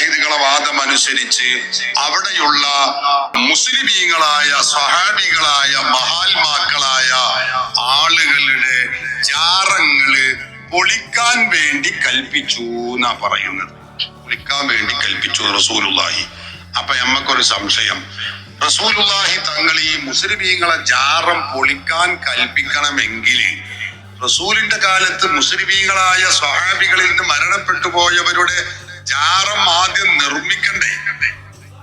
മുജാഹിദുകളെ വാദമനുസരിച്ച് അവിടെയുള്ള മുസ്ലിമീങ്ങളായ സ്വഹാബികളായ മഹാത്മാക്കളായ ആളുകളുടെ ജാറങ്ങൾ പൊളിക്കാൻ വേണ്ടി കൽപ്പിച്ചു എന്നാ പറയുന്നത്. പൊളിക്കാൻ വേണ്ടി കൽപ്പിച്ചു റസൂലുള്ളാഹി. അപ്പൊ നമ്മക്കൊരു സംശയം. റസൂലുള്ളാഹി തങ്ങൾ ഈ മുസ്ലിമീങ്ങളെ ജാറം പൊളിക്കാൻ കൽപ്പിക്കണമെങ്കിൽ റസൂലിന്റെ കാലത്ത് മുസ്ലിമീങ്ങളായ സ്വഹാബികളിൽ നിന്ന് മരണപ്പെട്ടു പോയവരുടെ ജാറം ആദ്യം നിർമ്മിക്കണ്ടേ?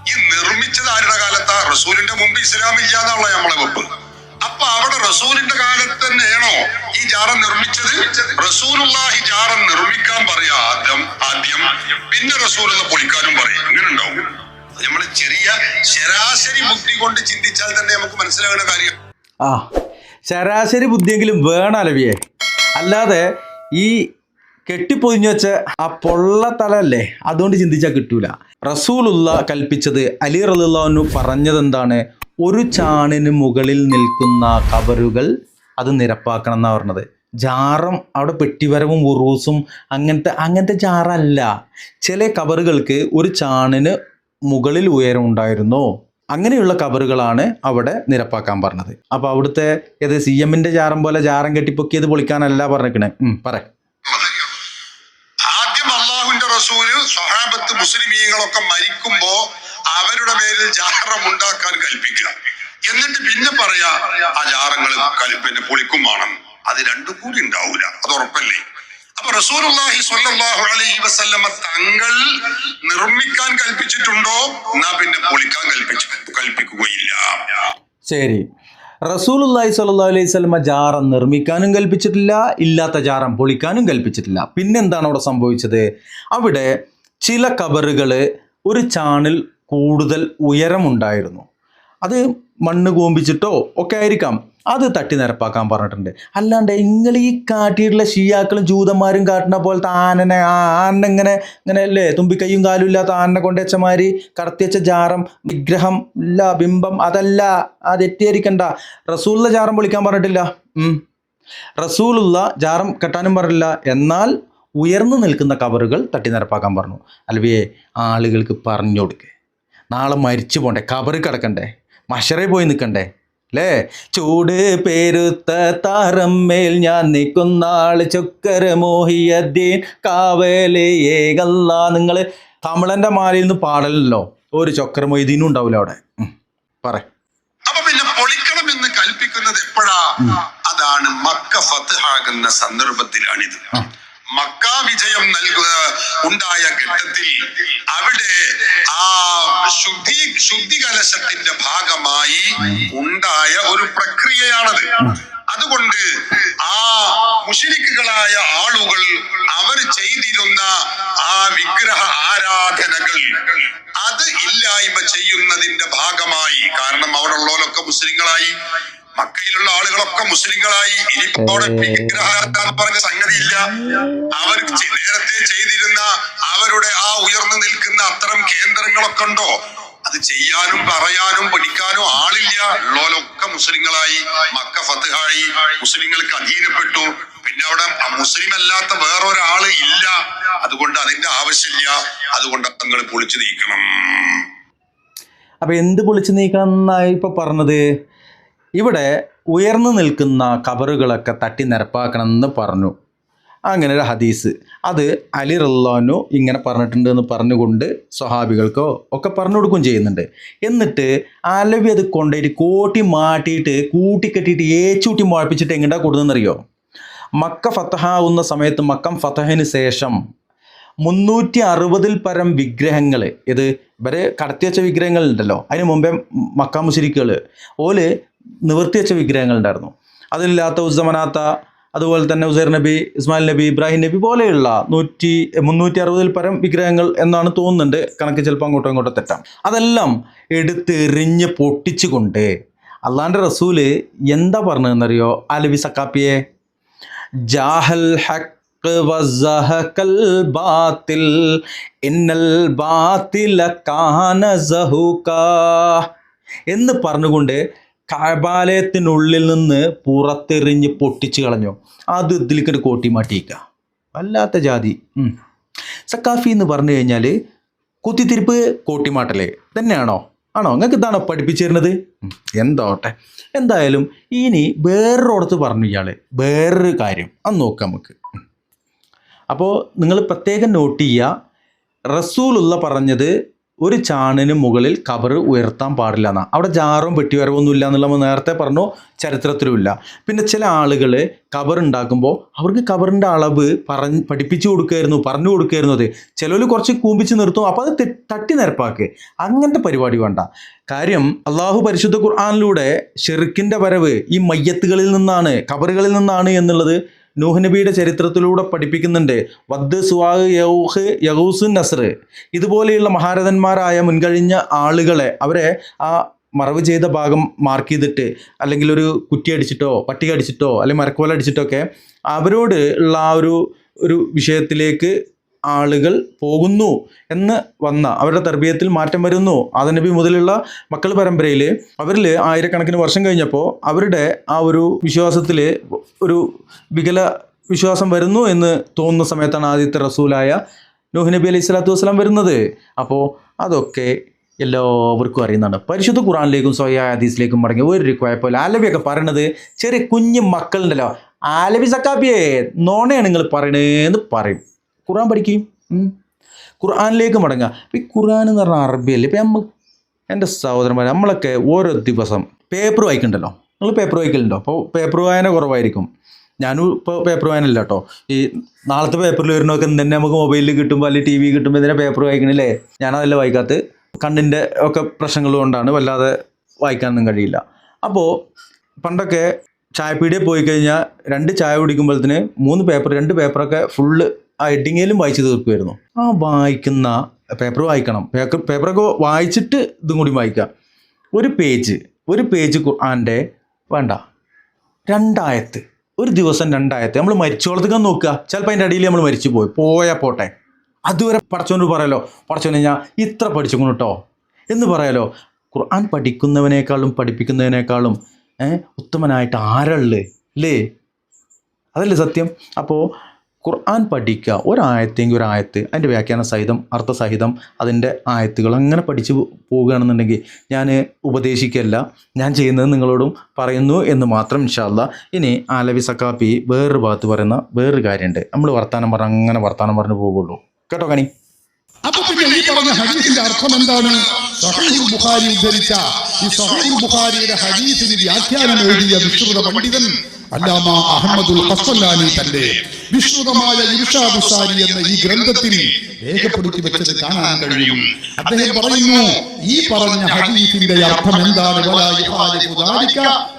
ഈ നിർമ്മിച്ചത് ആരുടെ കാലത്താ? റസൂലിന്റെ മുമ്പ് ഇസ്ലാം ഇല്ലാന്നുള്ള നമ്മളെ വെപ്പ്. അപ്പൊ അവിടെ റസൂലിന്റെ കാലത്ത് തന്നെയാണോ ഈ ജാറം നിർമ്മിച്ചത്? റസൂലുള്ളാഹി ജാറം നിർമ്മിക്കാൻ പറയാ ആദ്യം ആദ്യം. പിന്നെ റസൂൽ എന്ന് പൊളിക്കാനും പറയും. അങ്ങനെ ഉണ്ടാവും നമ്മൾ ചെറിയ ശരാശരി ബുദ്ധി കൊണ്ട് ചിന്തിച്ചാൽ തന്നെ നമുക്ക് മനസ്സിലാകുന്ന കാര്യം. ആ ശരാശരി ബുദ്ധിയെങ്കിലും വേണം അലവിയെ. അല്ലാതെ ഈ കെട്ടിപ്പൊതിഞ്ഞു വെച്ച ആ പൊള്ള തലല്ലേ അതുകൊണ്ട് ചിന്തിച്ചാൽ കിട്ടൂല. റസൂലുള്ള കൽപ്പിച്ചത് അലി റലുല്ലാഹു പറഞ്ഞത് എന്താണ് ഒരു ചാണിന് മുകളിൽ നിൽക്കുന്ന കബറുകൾ അത് നിരപ്പാക്കണം എന്നാണ് പറഞ്ഞത്. ജാറം അവിടെ പെട്ടിവരവും ഉറൂസും അങ്ങനത്തെ അങ്ങനത്തെ ജാറല്ല. ചില കബറുകൾക്ക് ഒരു ചാണിന് മുകളിൽ ഉയരം ഉണ്ടായിരുന്നു. അങ്ങനെയുള്ള കബറുകളാണ് അവിടെ നിരപ്പാക്കാൻ പറഞ്ഞത്. അപ്പോൾ അവിടുത്തെ ഏത് സി എമ്മിന്റെ ജാറം പോലെ ജാറം കെട്ടിപ്പൊക്കിയത് പൊളിക്കാനല്ല പറഞ്ഞിരിക്കണേ. പറ. അവരുടെ പേരിൽ ജാറം ഉണ്ടാക്കാൻ കൽപ്പിക്കുക. എന്നിട്ട് പിന്നെ പറയാ ആ ജാറങ്ങൾ കലിപ്പിന്റെ പുളിക്കുമാണെന്ന് അത് രണ്ടും കൂടി ഉണ്ടാവൂല. അത് ഉറപ്പല്ലേ? അപ്പൊ റസൂലുള്ളാഹി സ്വല്ലല്ലാഹു അലൈഹി വസല്ലമ തങ്ങൾ നിർമ്മിക്കാൻ കൽപ്പിച്ചിട്ടുണ്ടോ? എന്നാ പിന്നെ പൊളിക്കാൻ കൽപ്പിച്ചു കൽപ്പിക്കുകയില്ല. ശരി. റസൂലുല്ലാഹി സ്വല്ലല്ലാഹു അലൈഹി സ്വലമ ജാറം നിർമ്മിക്കാനും കൽപ്പിച്ചിട്ടില്ല ഇല്ലാത്ത ജാറം പൊളിക്കാനും കൽപ്പിച്ചിട്ടില്ല. പിന്നെന്താണ് അവിടെ സംഭവിച്ചത്? അവിടെ ചില കബറുകൾ ഒരു ചാണിൽ കൂടുതൽ ഉയരമുണ്ടായിരുന്നു. അത് മണ്ണ് കൂമ്പിച്ചിട്ടോ ഒക്കെ ആയിരിക്കാം. അത് തട്ടി നിരപ്പാക്കാൻ പറഞ്ഞിട്ടുണ്ട്. അല്ലാണ്ട് നിങ്ങൾ ഈ കാട്ടിയിട്ടുള്ള ഷിയാക്കളും ജൂതന്മാരും കാട്ടുന്ന പോലത്തെ ആനനെ ആ ഇങ്ങനെ അല്ലേ? തുമ്പിക്കൈയും കാലും ഇല്ലാത്ത ആനനെ കൊണ്ടുവച്ചമാതിരി കടത്തിവെച്ച ജാറം വിഗ്രഹം ഇല്ല ബിംബം അതല്ല അത് തെറ്റിദ്ധരിക്കണ്ട റസൂലുള്ള ജാറം പൊളിക്കാൻ പറഞ്ഞിട്ടില്ല. റസൂലുള്ള ജാറം കെട്ടാനും പറഞ്ഞില്ല എന്നാൽ ഉയർന്നു നിൽക്കുന്ന കവറുകൾ തട്ടി നിരപ്പാക്കാൻ പറഞ്ഞു. അൽവിയെ ആളുകൾക്ക് പറഞ്ഞു കൊടുക്കേ. നാളെ മരിച്ചു പോണ്ടേ കബറ് കിടക്കണ്ടേ മഷറെ പോയി നിൽക്കണ്ടേ അല്ലേ ചൂട് പേരുത്ത താറമ്മേൽ ഞാൻ നിൽക്കുന്നാൾ ചുക്കര മോഹിയദ്ദീൻ കാവേലേ ഏകല്ല നിങ്ങൾ തമിളന്റെ മാലയിൽ നിന്ന് പാടലല്ലോ ഒരു ചൊക്കര മൊയ്തീനും ഉണ്ടാവില്ല അവിടെ. പറ. അപ്പൊ പിന്നെ പൊളിക്കണം എന്ന് കൽപ്പിക്കുന്നത് എപ്പോഴാ? അതാണ് മക്ക ഫത്ഹാകുന്ന സന്ദർഭത്തിലാണിത്. മക്ക വിജയം നൽകുക ഉണ്ടായ ഘട്ടത്തിൽ അവിടെ ആ ശുദ്ധി ശുദ്ധി കലശത്തിന്റെ ഭാഗമായി ഉണ്ടായ ഒരു പ്രക്രിയയാണത്. അതുകൊണ്ട് ആ മുഷിരിക്കുകളായ ആളുകൾ അവർ ചെയ്തിരുന്ന ആ വിഗ്രഹ ആരാധനകൾ അത് ഇല്ലായ്മ ചെയ്യുന്നതിന്റെ ഭാഗമായി കാരണം അവരുള്ളവരൊക്കെ മുസ്ലിങ്ങളായി. മക്കയിലുള്ള ആളുകളൊക്കെ മുസ്ലിങ്ങളായി. ഇനിയിപ്പോ അവിടെ വിഗ്രഹാരാധന പറഞ്ഞ സംഗതിയില്ല. അവർ ചെ- നേരത്തെ ചെയ്തിരുന്ന അവരുടെ ആ ഉയർന്നു നിൽക്കുന്ന അത്തരം കേന്ദ്രങ്ങളൊക്കെ ഉണ്ടോ? അത് ചെയ്യാനും പറയാനും പഠിക്കാനും ആളില്ല. ഉള്ളവരൊക്കെ മുസ്ലിങ്ങളായി. മക്ക ഫത്തുഹായി മുസ്ലിങ്ങൾക്ക് അധീനപ്പെട്ടു. പിന്നെ അവിടെ മുസ്ലിം അല്ലാത്ത വേറൊരാൾ ഇല്ല. അതുകൊണ്ട് അതിന്റെ ആവശ്യമില്ല. അതുകൊണ്ട് തങ്ങൾ പൊളിച്ചു നീക്കണം. അപ്പൊ എന്ത് പൊളിച്ചു നീക്കണം എന്നായി ഇപ്പൊ പറഞ്ഞത്? ഇവിടെ ഉയർന്നു നിൽക്കുന്ന കബറുകളൊക്കെ തട്ടി നിരപ്പാക്കണമെന്ന് പറഞ്ഞു. അങ്ങനെ ഒരു ഹദീസ്. അത് അലി റല്ലാനു ഇങ്ങനെ പറഞ്ഞിട്ടുണ്ട് എന്ന് പറഞ്ഞുകൊണ്ട് സ്വഹാബികൾക്കോ ഒക്കെ പറഞ്ഞു കൊടുക്കുകയും ചെയ്യുന്നുണ്ട്. എന്നിട്ട് അലവി അത് കൊണ്ടുപോയിട്ട് കോട്ടി മാട്ടിയിട്ട് കൂട്ടിക്കെട്ടിയിട്ട് ഏച്ചൂട്ടി മുഴപ്പിച്ചിട്ട് എങ്ങനെയാ കൊടുക്കുന്നറിയോ മക്ക ഫത്തഹാവുന്ന സമയത്ത് മക്കം ഫത്തഹിന് ശേഷം മുന്നൂറ്റി അറുപതിൽ പരം വിഗ്രഹങ്ങൾ ഇത് ഇവരെ കടത്തി വെച്ച വിഗ്രഹങ്ങൾ ഉണ്ടല്ലോ അതിന് മുമ്പേ മക്ക മുശരിക്കുകൾ ഓൽ നിവർത്തി വെച്ച വിഗ്രഹങ്ങൾ ഉണ്ടായിരുന്നു അതിലില്ലാത്ത ഉസ്സമനാത്ത അതുപോലെ തന്നെ ഉസൈർ നബി ഇസ്മായിൽ നബി ഇബ്രാഹിം നബി പോലെയുള്ള നൂറ്റി മുന്നൂറ്റി അറുപതിൽ പരം വിഗ്രഹങ്ങൾ എന്നാണ് തോന്നുന്നുണ്ട്. കണക്ക് ചിലപ്പോൾ അങ്ങോട്ടോ ഇങ്ങോട്ടും തെറ്റാം. അതെല്ലാം എടുത്തെറിഞ്ഞ് പൊട്ടിച്ചുകൊണ്ട് അള്ളാന്റെ റസൂൽ എന്താ പറഞ്ഞതെന്നറിയോ? അലബി സക്കാപ്പിയെ ജാഹൽ ഹക്ക് വസഹകൽ ബാത്തിൽ ഇന്നൽ ബാത്തില കാന സഹൂകാ എന്ന് പറഞ്ഞുകൊണ്ട് കബാലയത്തിനുള്ളിൽ നിന്ന് പുറത്തെറിഞ്ഞ് പൊട്ടിച്ചു കളഞ്ഞു. അത് ഇതിലേക്കിട്ട് കോട്ടി മാറ്റിയിക്കുക വല്ലാത്ത ജാതി. സക്കാഫി എന്ന് പറഞ്ഞു കഴിഞ്ഞാൽ കുത്തിത്തിരിപ്പ് കോട്ടിമാട്ടലേ തന്നെയാണോ? ആണോ? നിങ്ങൾക്ക് ഇതാണോ പഠിപ്പിച്ചിരുന്നത്? എന്തോട്ടെ എന്തായാലും ഇനി വേറൊരിടത്ത് പറഞ്ഞു ഇയാൾ വേറൊരു കാര്യം. അത് നോക്കാം നമുക്ക്. അപ്പോൾ നിങ്ങൾ പ്രത്യേകം നോട്ട് ചെയ്യുക. റസൂലുള്ള പറഞ്ഞത് ഒരു ചാണിന് മുകളിൽ കബർ ഉയർത്താൻ പാടില്ല എന്നാണ് അവിടെ ജാറും പെട്ടിവരവൊന്നും ഇല്ല എന്നുള്ള നമ്മൾ നേരത്തെ പറഞ്ഞു ചരിത്രത്തിലുമില്ല പിന്നെ ചില ആളുകൾ കബർ ഉണ്ടാക്കുമ്പോൾ അവർക്ക് കബറിന്റെ അളവ് പറഞ്ഞ് പഠിപ്പിച്ചു കൊടുക്കുമായിരുന്നു പറഞ്ഞു കൊടുക്കുമായിരുന്നു അത്. ചിലർ കുറച്ച് കൂമ്പിച്ച് നിർത്തും അപ്പോൾ അത് തട്ടി നിരപ്പാക്ക്. അങ്ങനത്തെ പരിപാടി വേണ്ട. കാര്യം അള്ളാഹു പരിശുദ്ധ ഖുർആാനിലൂടെ ഷെറുക്കിന്റെ വരവ് ഈ മയ്യത്തുകളിൽ നിന്നാണ് കബറുകളിൽ നിന്നാണ് എന്നുള്ളത് നൂഹ് നബിയുടെ ചരിത്രത്തിലൂടെ പഠിപ്പിക്കുന്നുണ്ട്. വദ് സുവാഹ് യൗഹ് യഹൂസ് നസർ. ഇതുപോലെയുള്ള മഹാരഥന്മാരായ മുൻകഴിഞ്ഞ ആളുകളെ അവരെ ആ മറവ് ചെയ്ത ഭാഗം മാർക്ക് ചെയ്തിട്ട് അല്ലെങ്കിൽ ഒരു കുറ്റി അടിച്ചിട്ടോ പട്ടിക അടിച്ചിട്ടോ അല്ലെങ്കിൽ മരക്കോല അടിച്ചിട്ടോ ഒക്കെ അവരോട് ഉള്ള ആ ഒരു ഒരു വിഷയത്തിലേക്ക് ആളുകൾ പോകുന്നു എന്ന് വന്ന അവരുടെ തർബീയത്തിൽ മാറ്റം വരുന്നു. ആദനബി മുതലുള്ള മക്കൾ പരമ്പരയിൽ അവരിൽ ആയിരക്കണക്കിന് വർഷം കഴിഞ്ഞപ്പോൾ അവരുടെ ആ ഒരു വിശ്വാസത്തിൽ ഒരു വികല വിശ്വാസം വരുന്നു എന്ന് തോന്നുന്ന സമയത്താണ് ആദ്യത്തെ റസൂലായ നൂഹ് നബി അലൈഹി സ്വലാത്തു വസ്സലാം വരുന്നത്. അപ്പോൾ അതൊക്കെ എല്ലാവർക്കും അറിയുന്നതാണ്. പരിശുദ്ധ ഖുറാനിലേക്കും സ്വയ ഹദീസിലേക്കും മടങ്ങി ഒരു കുഴപ്പമില്ല ആലവിയൊക്കെ പറയണത് ചെറിയ കുഞ്ഞു മക്കളുണ്ടല്ലോ. ആലവി സക്കാപ്പിയെ നോണയാണ് നിങ്ങൾ പറയണേന്ന് പറയും. ഖുറാൻ പഠിക്കും ഖുർആാനിലേക്ക് മടങ്ങുക. ഈ ഖുർആൻ എന്ന് പറഞ്ഞാൽ അറബിയല്ലേ? ഇപ്പം നമ്മൾ എന്റെ സഹോദരന്മാർ നമ്മളൊക്കെ ഓരോ ദിവസം പേപ്പർ വായിക്കണ്ടല്ലോ? നിങ്ങൾ പേപ്പർ വായിക്കലുണ്ടോ? അപ്പോൾ പേപ്പർ വായന കുറവായിരിക്കും. ഞാനും ഇപ്പോൾ പേപ്പർ വായനല്ല കേട്ടോ. ഈ നാളത്തെ പേപ്പറിൽ വരുന്നതൊക്കെ തന്നെ നമുക്ക് മൊബൈലിൽ കിട്ടുമ്പോൾ അല്ലെങ്കിൽ ടി വി കിട്ടുമ്പോൾ ഇതിനെ പേപ്പർ വായിക്കണില്ലേ? ഞാനതല്ല വായിക്കാത്ത. കണ്ണിന്റെ ഒക്കെ പ്രശ്നങ്ങൾ കൊണ്ടാണ് വല്ലാതെ വായിക്കാനൊന്നും കഴിയില്ല. അപ്പോൾ പണ്ടൊക്കെ ചായപ്പീടിയെ പോയി കഴിഞ്ഞാൽ രണ്ട് ചായ കുടിക്കുമ്പോഴത്തേന് മൂന്ന് പേപ്പർ രണ്ട് പേപ്പറൊക്കെ ഫുള്ള് ആ എഡിങ്ങയിലും വായിച്ച് തീർക്കുമായിരുന്നു ആ വായിക്കുന്ന പേപ്പർ വായിക്കണം. പേപ്പർ പേപ്പറൊക്കെ വായിച്ചിട്ട് ഇതും കൂടി വായിക്കാം ഒരു പേജ് ഒരു പേജ് ഖുർആന്റെ വേണ്ട രണ്ടായത്ത്. ഒരു ദിവസം രണ്ടായത്ത്. നമ്മൾ മരിച്ചോളത്തേക്കാൻ നോക്കുക. ചിലപ്പോൾ അതിന്റെ അടിയിൽ നമ്മൾ മരിച്ചു പോയി പോയാൽ പോട്ടെ. അതുവരെ പഠിച്ചോണ്ട് പറയാലോ പഠിച്ചു ഞാൻ ഇത്ര പഠിച്ചു കേട്ടോ എന്ന് പറയാലോ ഖുർആൻ പഠിക്കുന്നവനേക്കാളും പഠിപ്പിക്കുന്നതിനേക്കാളും ഉത്തമനായിട്ട് ആരുള്ളേ അല്ലേ അതല്ലേ സത്യം? അപ്പോൾ ഖുർആൻ പഠിക്കുക. ഒരായത്തെങ്കിൽ ഒരായത്ത്. അതിന്റെ വ്യാഖ്യാന സഹിതം അർത്ഥസഹിതം അതിന്റെ ആയത്തുകൾ അങ്ങനെ പഠിച്ചു പോവുകയാണെന്നുണ്ടെങ്കിൽ ഞാൻ ഉപദേശിക്കല്ല ഞാൻ ചെയ്യുന്നത് നിങ്ങളോടും പറയുന്നു എന്ന് മാത്രം ഇൻഷാല്ല ഇനി ആലവി സക്കാപ്പി വേറൊരു ഭാഗത്ത് പറയുന്ന വേറൊരു കാര്യമുണ്ട്. നമ്മൾ വർത്തമാനം പറഞ്ഞ് അങ്ങനെ വർത്തമാനം പറഞ്ഞു പോകുള്ളൂ കേട്ടോ കണി അപ്പൊ പിന്നെ ഈ പറഞ്ഞ ഹദീസിന്റെ അർത്ഥം എന്താണ്? സഹീഹുൽ ബുഖാരി ഉദ്ധരിച്ച ഈ സഹീഹുൽ ബുഖാരിയുടെ ഹദീസിന് വ്യാഖ്യാനം എഴുതിയ വിശ്രുത പണ്ഡിതൻ അല്ലാമ അഹമ്മദുൽ ഹസ്സല്ലാനി തന്റെ വിശ്രുതമായ ഇർഷാദുസാരി എന്ന ഈ ഗ്രന്ഥത്തിൽ രേഖപ്പെടുത്തി വെച്ചത് കാണാൻ കഴിയും അദ്ദേഹം പറയുന്നു ഈ പറഞ്ഞ ഹദീസിന്റെ അർത്ഥം എന്താണ് വലാ യുഖാലിഫു ദാലിക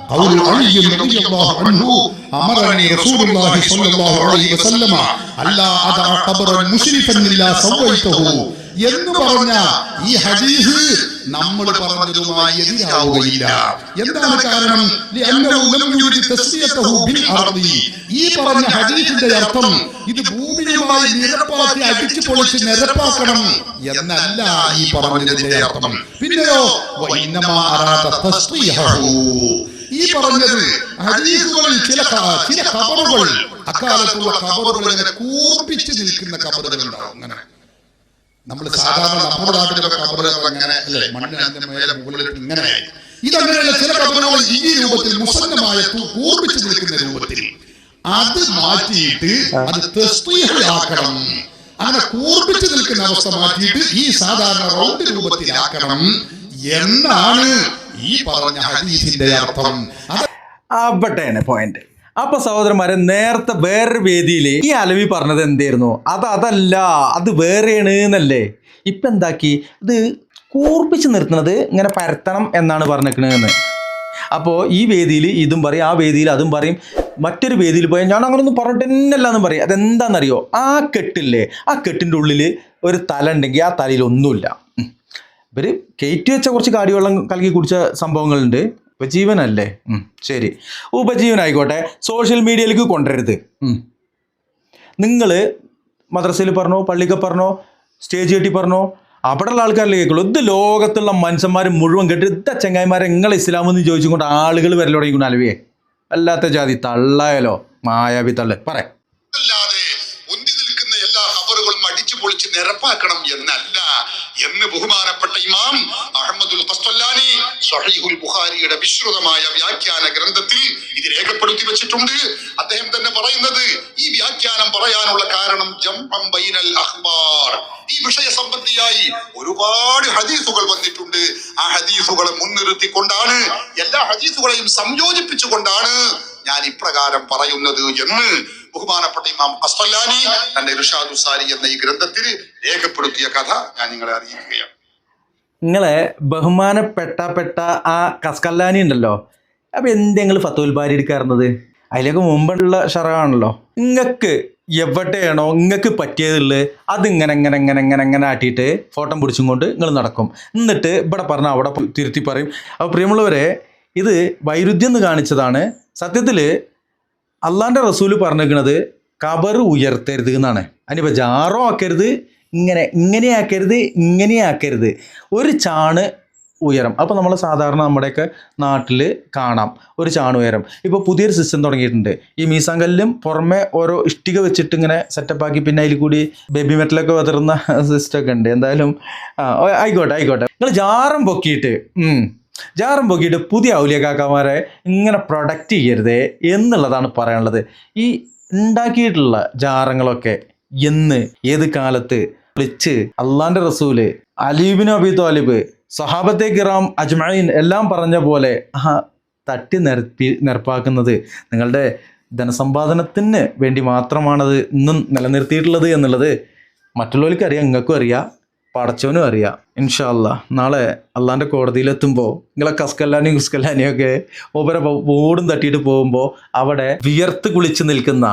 قول علي رضي الله عنه أمرني رسول الله صلى الله عليه وسلم ألا أدع قبرا مشرفا إلا سويته എന്ന് പറഞ്ഞ ഈ ഹദീസ് നമ്മൾ പറഞ്ഞതുമായി എതിരാവുകയില്ല. എന്താണ് കാരണം? ഈ പറഞ്ഞ ഹദീസിന്റെ അർത്ഥം ഇത് ഭൂമിയുമായി നിരപ്പാക്കി അടിച്ചു പൊളിച്ച് നിരപ്പാക്കണം എന്നല്ല ഈ പറഞ്ഞതിന്റെ അർത്ഥം. പിന്നെയോ ഈ പറഞ്ഞത് ഹദീസുകളിൽ ചില ചില കബറുകൾ അക്കാലത്തുള്ള കബറുകൾ ഇങ്ങനെ കൂർപ്പിച്ച് നിൽക്കുന്ന കബറുകൾ ഉണ്ടാവും അങ്ങനെ. നമ്മൾ സാധാരണ നമ്മുടെ നാട്ടിലൊക്കെ കബറുകൾ അങ്ങനെ അല്ലേ? മണ്ണ് അതിന്റെ മേലെ മുകളിലിട്ട് ഇങ്ങനെ ഇതങ്ങനെയുള്ള ചില കബറുകൾ ഈ രൂപത്തിൽ മുസന്നമായ കൂർപ്പിച്ചു നിൽക്കുന്ന രൂപത്തിൽ അത് മാറ്റിയിട്ട് അത് തസ്ബീഹയാക്കണം അങ്ങനെ കൂർപ്പിച്ച് നിൽക്കുന്ന അവസ്ഥ മാറ്റിയിട്ട് ഈ സാധാരണ റൗണ്ട് രൂപത്തിലാക്കണം എന്നാണ് ഈ പറഞ്ഞ ഹദീസിന്റെ അർത്ഥം. അത് അവിടെയാണ് പോയിന്റ് അപ്പൊ സഹോദരന്മാരെ നേരത്തെ വേറൊരു വേദിയിൽ ഈ അലവി പറഞ്ഞത് എന്തായിരുന്നു? അത് അതല്ല അത് വേറെയാണ് എന്നല്ലേ? ഇപ്പൊ എന്താക്കി? അത് കൂർപ്പിച്ച് നിർത്തുന്നത് ഇങ്ങനെ പരത്തണം എന്നാണ് പറഞ്ഞേക്കണെന്ന് അപ്പോൾ ഈ വേദിയിൽ ഇതും പറയും ആ വേദിയിൽ അതും പറയും. മറ്റൊരു വേദിയിൽ പോയാൽ ഞാൻ അങ്ങനെ ഒന്നും പറഞ്ഞിട്ട് തന്നെയല്ല എന്നും പറയും. അതെന്താണെന്നറിയോ ആ കെട്ടില്ലേ ആ കെട്ടിന്റെ ഉള്ളിൽ ഒരു തല ഉണ്ടെങ്കിൽ ആ തലയിൽ ഒന്നുമില്ല. ഇവർ കയറ്റി വെച്ച കുറച്ച് കാടിവെള്ളം കലക്കി കുടിച്ച സംഭവങ്ങളുണ്ട്. ഉപജീവനല്ലേ? ശരി. ഉപജീവനായിക്കോട്ടെ. സോഷ്യൽ മീഡിയയിലേക്ക് കൊണ്ടുവരരുത്. നിങ്ങൾ മദ്രസയിൽ പറഞ്ഞോ പള്ളിക്ക് പറഞ്ഞോ സ്റ്റേജ് കെട്ടി പറഞ്ഞോ അവിടെയുള്ള ആൾക്കാരിലേക്ക് കേൾക്കുള്ളൂ. ഇത് ലോകത്തുള്ള മനുഷ്യന്മാർ മുഴുവൻ കേട്ട് ഇത്ത ചെങ്ങായിമാരെ നിങ്ങൾ ഇസ്ലാമെന്ന് ചോദിച്ചുകൊണ്ട് ആളുകൾ വരലോടെ അലവിയെ. അല്ലാത്ത ജാതി തള്ളായാലോ മായാവി തള്ളേ പറ. പൊളിച്ച് നിരപ്പാക്കണം എന്നല്ല എന്ന് ബഹുമാനപ്പെട്ട ഇമാം അഹമ്മദുൽ ഖസ്തല്ലാനി സ്വഹീഹുൽ ബുഖാരിയുടെ വിശ്രുതമായ വ്യാഖ്യാന ഗ്രന്ഥത്തിൽ ഇത് രേഖപ്പെടുത്തി വെച്ചിട്ടുണ്ട്. അദ്ദേഹം തന്നെ പറയുന്നത് ഈ വ്യാഖ്യാനം പറയാനുള്ള കാരണം ജംഅം ബൈനൽ അഖ്ബാർ. ഈ വിഷയ സംബന്ധിയായി ഒരുപാട് ഹദീസുകൾ വന്നിട്ടുണ്ട്. ആ ഹദീസുകളെ മുൻനിർത്തിക്കൊണ്ടാണ് എല്ലാ ഹദീസുകളെയും സംയോജിപ്പിച്ചുകൊണ്ടാണ് ഞാൻ ഇപ്രകാരം പറയുന്നത് എന്ന് ബഹുമാനപ്പെട്ട ഇമാം അസ്ഫല്ലാനി തന്റെ ഇർഷാദു സാരി എന്ന ഈ ഗ്രന്ഥത്തിൽ രേഖപ്പെടുത്തിയ കഥ ഞാൻ നിങ്ങളെ അറിയിക്കുകയാണ്. നിങ്ങളെ ബഹുമാനപ്പെട്ട പെട്ട ആ കസ്കല്ലാനി ഉണ്ടല്ലോ അപ്പൊ എന്തെങ്കിലും ഫത്തുൽ ബാരി എടുക്കാറുന്നത്? അതിലേക്ക് മുമ്പുള്ള ഷറാണല്ലോ നിങ്ങൾക്ക് എവിടെയാണോ നിങ്ങൾക്ക് പറ്റിയതുള്ളത് അതിങ്ങനെ ഇങ്ങനെ ഇങ്ങനെ ഇങ്ങനെ ഇങ്ങനെ ആട്ടിയിട്ട് ഫോട്ടോ പിടിച്ചും കൊണ്ട് നിങ്ങൾ നടക്കും. എന്നിട്ട് ഇവിടെ പറഞ്ഞാൽ അവിടെ തിരുത്തി പറയും. അപ്പോൾ പ്രിയമുള്ളവരെ ഇത് വൈരുദ്ധ്യം എന്ന് കാണിച്ചതാണ്. സത്യത്തിൽ അള്ളാന്റെ റസൂൽ പറഞ്ഞിരിക്കുന്നത് കബർ ഉയർത്തരുത് എന്നാണ്. അതിനിപ്പോൾ ജാറോ ആക്കരുത് ഇങ്ങനെ ഇങ്ങനെ ആക്കരുത് ഇങ്ങനെ ആക്കരുത്. ഒരു ചാണ് ഉയരം. അപ്പോൾ നമ്മൾ സാധാരണ നമ്മുടെയൊക്കെ നാട്ടിൽ കാണാം ഒരു ചാണ് ഉയരം. ഇപ്പോൾ പുതിയൊരു സിസ്റ്റം തുടങ്ങിയിട്ടുണ്ട്. ഈ മീസാങ്കല്ലും പുറമെ ഓരോ ഇഷ്ടിക വെച്ചിട്ട് ഇങ്ങനെ സെറ്റപ്പ് ആക്കി പിന്നെ അതിൽ കൂടി ബേബി മെറ്റലൊക്കെ വതറുന്ന സിസ്റ്റം ഒക്കെ ഉണ്ട്. എന്തായാലും ആയിക്കോട്ടെ ആയിക്കോട്ടെ. നിങ്ങൾ ജാറം പൊക്കിയിട്ട് ജാറം പൊക്കിയിട്ട് പുതിയ ഔലിയക്കാക്കന്മാരെ ഇങ്ങനെ പ്രൊഡക്റ്റ് ചെയ്യരുത് എന്നുള്ളതാണ് പറയാനുള്ളത്. ഈ ഉണ്ടാക്കിയിട്ടുള്ള ജാറങ്ങളൊക്കെ എന്ന് ഏത് കാലത്ത് വിളിച്ച് അള്ളാന്റെ റസൂൽ അലീബിൻ അബി താലിബ് സഹാബത്തെ കിറാം അജ്മീൻ എല്ലാം പറഞ്ഞ പോലെ ആ തട്ടി നിരപ്പി നിരപ്പാക്കുന്നത് നിങ്ങളുടെ ധനസമ്പാദനത്തിന് വേണ്ടി മാത്രമാണത് ഇന്നും നിലനിർത്തിയിട്ടുള്ളത് എന്നുള്ളത് മറ്റുള്ളവർക്ക് അറിയാം നിങ്ങൾക്കും അറിയാം. പടച്ചവനും അറിയാം. ഇൻഷാല്ല നാളെ അള്ളാന്റെ കോടതിയിലെത്തുമ്പോൾ നിങ്ങളെ കസ്കല്ലാനിയും കുസ്കല്ലാനിയും ഒക്കെ ഒപ്പര ഓടും തട്ടിയിട്ട് പോകുമ്പോൾ അവിടെ വിയർത്ത് കുളിച്ച് നിൽക്കുന്ന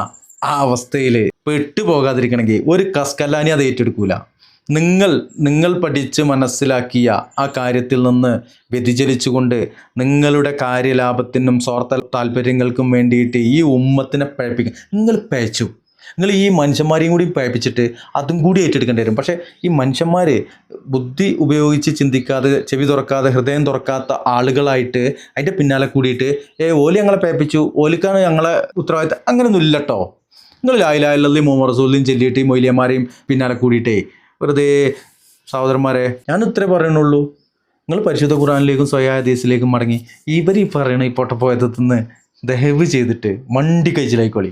ആ അവസ്ഥയിൽ പെട്ടുപോകാതിരിക്കണമെങ്കിൽ ഒരു കസ്കല്ലാനി അത് ഏറ്റെടുക്കൂല. നിങ്ങൾ നിങ്ങൾ പഠിച്ച് മനസ്സിലാക്കിയ ആ കാര്യത്തിൽ നിന്ന് വ്യതിചലിച്ചുകൊണ്ട് നിങ്ങളുടെ കാര്യലാഭത്തിനും സ്വാർത്ഥ താല്പര്യങ്ങൾക്കും വേണ്ടിയിട്ട് ഈ ഉമ്മത്തിനെ പഴപ്പിക്കുക നിങ്ങൾ പഴച്ചു. നിങ്ങൾ ഈ മനുഷ്യന്മാരെയും കൂടി പയപ്പിച്ചിട്ട് അതും കൂടി ഏറ്റെടുക്കേണ്ടി വരും. പക്ഷേ ഈ മനുഷ്യന്മാർ ബുദ്ധി ഉപയോഗിച്ച് ചിന്തിക്കാതെ ചെവി തുറക്കാതെ ഹൃദയം തുറക്കാത്ത ആളുകളായിട്ട് അതിന്റെ പിന്നാലെ കൂടിയിട്ട് ഏ ഓലി ഞങ്ങളെ പഴപ്പിച്ചു ഓലിക്കാണ് ഞങ്ങളെ ഉത്തരവാദിത്തം. അങ്ങനെയൊന്നും ഇല്ലട്ടോ നിങ്ങൾ ലായിലായുള്ളതും മുഹമ്മദ് റസൂലിനെയും ചെല്ലിയിട്ട് ഈ മൊയ്ലിയന്മാരെയും പിന്നാലെ കൂടിയിട്ടേ വെറുതെ സഹോദരന്മാരെ ഞാൻ ഇത്രേ പറയണുള്ളൂ. നിങ്ങൾ പരിശുദ്ധ ഖുറാനിലേക്കും സ്വയാദീസിലേക്കും മടങ്ങി ഇവർ ഈ പറയണ ഈ പൊട്ടപ്പോയത്തിൽ ദഹവ് ചെയ്തിട്ട് മണ്ടി കഴിച്ചിലായിക്കോളി